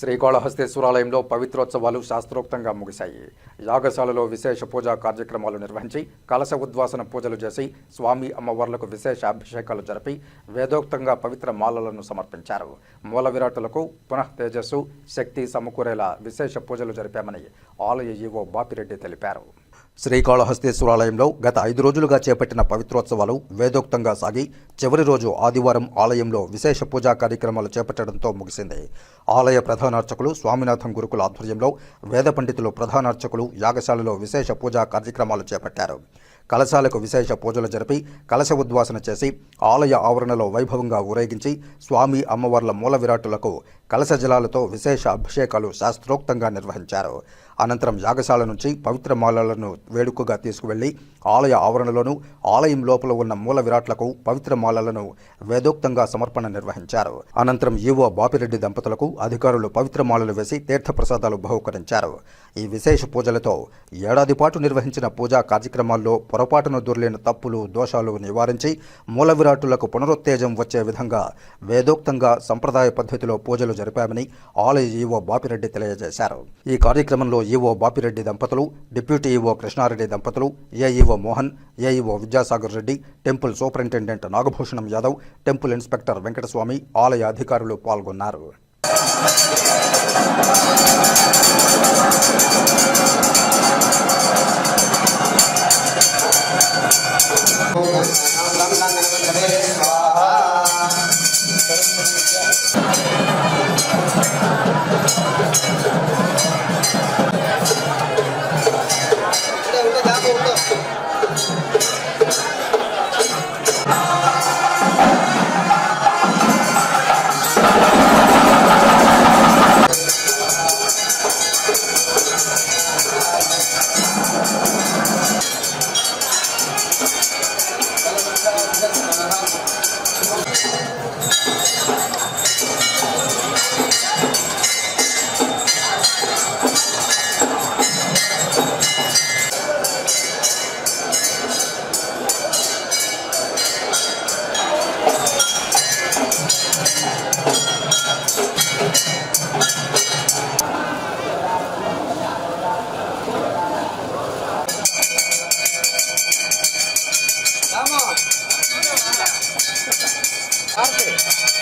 శ్రీకాళహస్తేశ్వరాలయంలో పవిత్రోత్సవాలు శాస్త్రోక్తంగా ముగిశాయి. యాగశాలలో విశేష పూజా కార్యక్రమాలు నిర్వహించి కలశ ఉద్వాసన పూజలు చేసి స్వామి అమ్మవార్లకు విశేష అభిషేకాలు జరిపి వేదోక్తంగా పవిత్ర మాలలను సమర్పించారు. మూల విరాటులకు పునః తేజస్సు శక్తి సమకూరేలా విశేష పూజలు జరిపామని ఆలయ ఈవో బాపిరెడ్డి తెలిపారు. శ్రీకాళహస్తేశ్వరాలయంలో గత ఐదు రోజులుగా చేపట్టిన పవిత్రోత్సవాలు వేదోక్తంగా సాగి చివరి రోజు ఆదివారం ఆలయంలో విశేష పూజా కార్యక్రమాలు చేపట్టడంతో ముగిసింది. ఆలయ ప్రధానార్చకులు స్వామినాథం గురుకుల ఆధ్వర్యంలో వేద పండితులు ప్రధానార్చకులు యాగశాలలో విశేష పూజా కార్యక్రమాలు చేపట్టారు. కలశాలకు విశేష పూజలు జరిపి కలశ ఉద్వాసన చేసి ఆలయ ఆవరణలో వైభవంగా ఊరేగించి స్వామి అమ్మవార్ల మూల విరాటులకు కలశ జలాలతో విశేష అభిషేకాలు శాస్త్రోక్తంగా నిర్వహించారు. అనంతరం యాగశాల నుంచి పవిత్ర మాలలను వేడుకగా తీసుకువెళ్ళి ఆలయ ఆవరణలోను ఆలయం లోపల ఉన్న మూల విరాట్లకు పవిత్ర మాలలను వేదోక్తంగా సమర్పణ నిర్వహించారు. అనంతరం ఈవో బాపిరెడ్డి దంపతులకు అధికారులు పవిత్ర మాలలు వేసి తీర్థప్రసాదాలు బహుకరించారు. ఈ విశేష పూజలతో ఏడాది పాటు నిర్వహించిన పూజా కార్యక్రమాల్లో పొరపాటును దొర్లిన తప్పులు దోషాలు నివారించి మూల విరాటులకు పునరుత్తేజం వచ్చే విధంగా వేదోక్తంగా సంప్రదాయ పద్ధతిలో పూజలు జరిపామని ఆలయ ఈవో బాపిరెడ్డి తెలియజేశారు ఈ కార్యక్రమంలో ఈవో బాపిరెడ్డి దంపతులు డిప్యూటీ ఈవో కృష్ణారెడ్డి దంపతులు AEO Mohan AEO Vidyasagar Reddy temple superintendent Nagabhushanam Yadav temple inspector Venkataswamy ఆలయ అధికారులు పాల్గొన్నారు సామాన్లు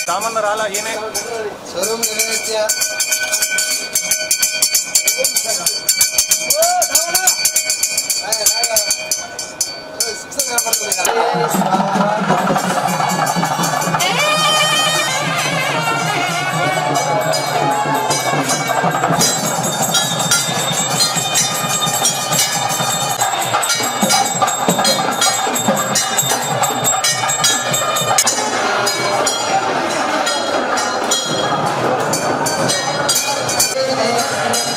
ಸಾಮಾನ್ಯರಲ್ಲ ಏನೇ ಸ್ವರೂಪ ಶಿಕ್ಷಣ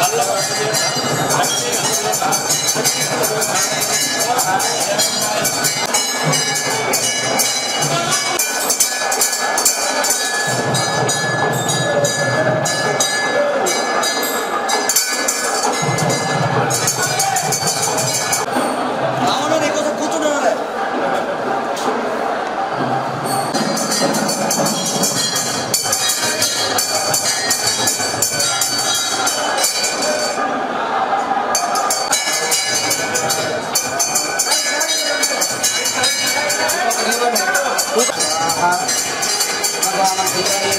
நல்ல